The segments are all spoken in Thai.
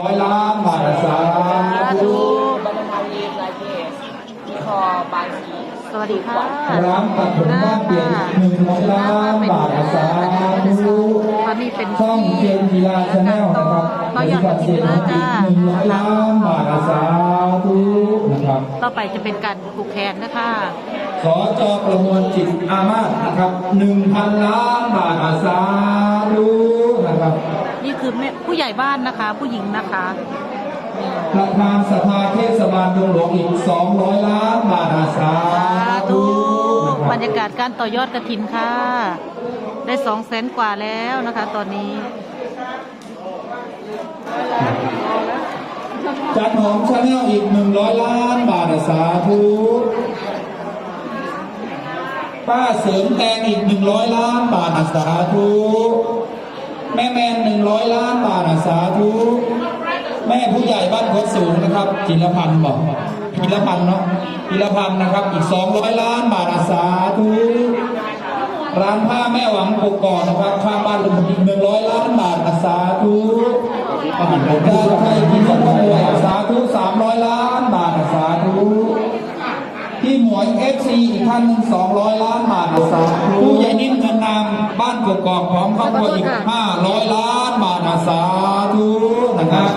ร้อยล้านบาทสาสาธุธุบรรณาลีลาเกสที่คอบางสีสวัสดีค่ะร้านตัดผมบ้านเปลี่ยนหนึ่งร้อยล้านบาทสาธุตอนนี้เป็นช่องเจนกีฬาชาแนลนะครับต่อยอดกระถิ่นเลยจ้าหนึ่งร้อยล้านบาทสาธุนะครับ ต่อไปจะเป็นการปลูกแคนนะคะสจประมวลจิตอามาศนะครับหนึ่งพันล้านบาทสาธุนะครับนี่ คือแม่ผู้ใหญ่บ้านนะคะ ผู้หญิงนะคะประธานสภาเทศบาลดงหลวงอีกสองร้อยล้านบาทสาสาธุธุนะครับบรรยากาศการต่อยอดกระถินค่ะ ได้สองแสนกว่าแล้วนะคะ ตอนนี้ จัดหอมชาแนลอีกหนึ่งร้อยล้านบาทสาธุป้าเสริมแตงอีกหนึ่งร้อยล้านบาทสาธุ แม่แมนหนึ่งร้อยล้านบาทสาธุแม่ผู้ใหญ่บ้านโคตรสูงนะครับจิรพันธ์บอกจิรพันธ์เนาะจิรพันธ์นะครับ อีกสองร้อยล้านบาทสาธุร้านผ้าแม่หวังปกกอนนะครับข้างบ้านลุงอีกหนึ่งร้อยล้านบาทสาธุผมได้ใครกินสมบูรณ์สาธุสามร้อยล้านบาทสาธุ พี่หมวยเอฟซีอีกท่านหนึ่งสองร้อยล้านบาทสาธุผู้ใหญ่นิ่มเงินนามบ้านกกอกพร้อมครอบครัวอีกห้าร้อยล้านบาทสาธุนะครับ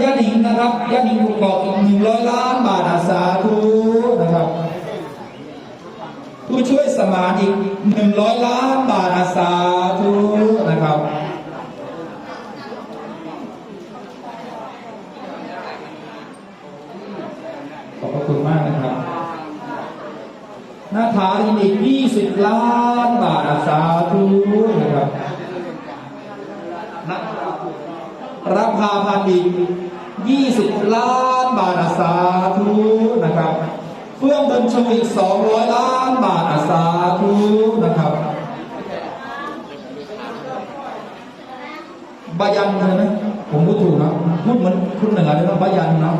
ยะหนิงนะครับยะหนิงกกอกอีกหนึ่งร้อยล้านบาทสาธุนะครับ ผู้ช่วยสมานอีกหนึ่งร้อยล้านบาทสาธุนะครับขอบพระคุณมากนะครับ หน้าถาลินอีก20 ล้านบาทสาธุนะครับนะรับพาพันธ์อีก20 ล้านบาทสาธุนะครับเฟื่องเดินชูอีก 200 ล้านบาทสาธุนะครับบายันใช่ไหมผมพูดถูกนะพูดเหมือนคุณเหนือเลยนะบายันเนาะ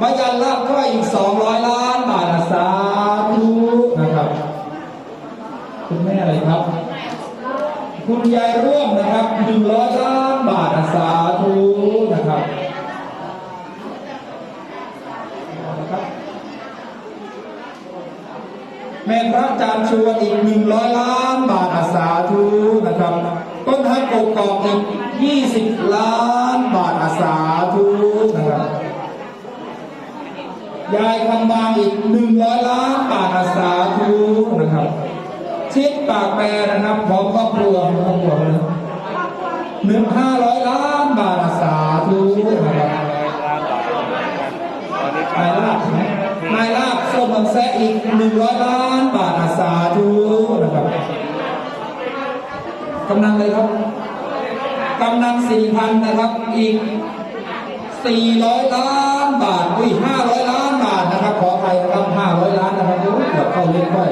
บายันลาบก็อีก 200 ล้านบาทสาธุนะครับ คุณแม่อะไรครับ คุณยายร่วมนะครับ100ล้านบาทสาธุนะครับแม่พระอาจารย์ชวนอีก 100 ล้านบาทสาธุนะครับ ต้นฮักกกอกอีก 20 ล้านบาทสาธุนะครับ ยายคำบางอีกหนึ่งร้อยล้านบาทอาสาธุนะครับชิดปากแปรนะครับพร้อมครอบครัวครอบครัวเลยหนึ่งห้าร้อยล้านบาทอาสาธุนะครับนายลาบนายลาบส้มบังแซะอีกหนึ่งร้อยล้านบาทอาสาธุนะครับกำนันเลยครับกำนันสี่พันนะครับอีก400ล้านบาท อุ้ย 500 ล้านบาทนะครับ ขออภัยนะครับ 500 ล้านนะครับ โอ้ยเล่นด้วย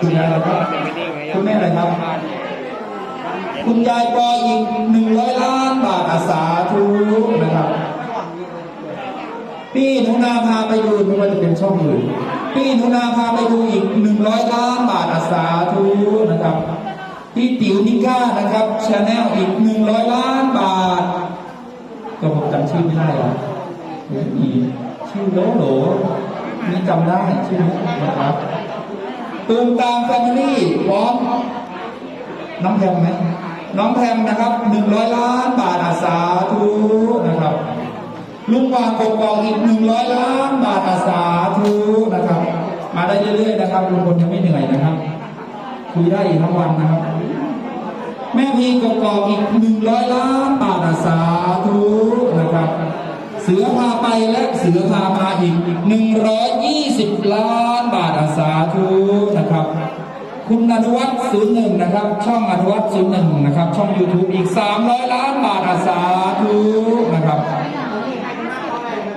คุณยายอะไรครับคุณแม่อะไรครับ คุณยายปออีก100ล้านบาทอาสาธุนะครับพี่หนุนาพาไปดูไม่ว่าจะเป็นช่องอื่นพี่หนุนาพาไปดูอีก100ล้านบาทอาสาธุนะครับพี่ติ๋วนิก้านะครับชาแนลอีก100ล้านบาท ก็ผมจำชื่อไม่ได้หรอกมีชื่อโหลโหล นี่จำได้ชื่อนี้นะครับตูมตามแฟมิลี่พร้อมน้องแพมไหมน้องแพมนะครับหนึ่งร้อยล้านบาทอาสาธุนะครับลุงวางกกองอีกหนึ่งร้อยล้านบาทอาสาธุนะครับ มาได้เรื่อยๆนะครับลุงพลยังไม่เหนื่อยนะครับ คุยได้อีกทั้งวันนะครับ แม่พีกกอกอีกหนึ่งร้อยล้านบาทอาสาธุนะครับ เสือพาไปและเสือพามาอีกหนึ่งร้อยยี่สิบล้านบาทอาสาธุนะครับ คุณอนุวัฒน์ศูนย์หนึ่งนะครับ ช่องอนุวัฒน์ศูนย์หนึ่งนะครับ ช่อง YouTube อีกสามร้อยล้านบาทอาสาธุนะครับ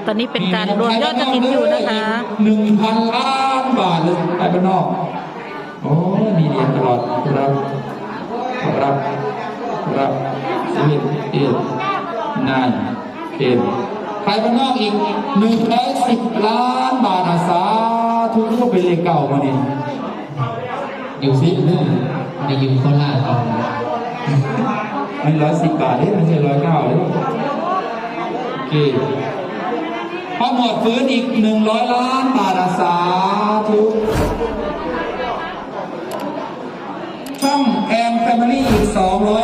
ตอนนี้เป็นการรวมยอดกระถินอยู่นะคะหนึ่งพันล้านบาทเลยไปบ้านนอก โอ้มีเรียนตลอดครับครับครับสิบเอ็ดนายเป็น ไปบ้านนอกอีกหนึ่งร้อยสิบล้านบาทอาสาทุกรูปเป็นเลขเก่ามาเนี่ยอยู่ที่นู่นในอยู่โคราชเอาอันร้อยสิบบาทเนี่ยไม่ใช่ร้อยเก้าเลยโอเคพอหมดฟื้นอีกหนึ่งร้อยล้านบาทอาสาธุช่องแอมแฟมิลี่อีกสองร้อย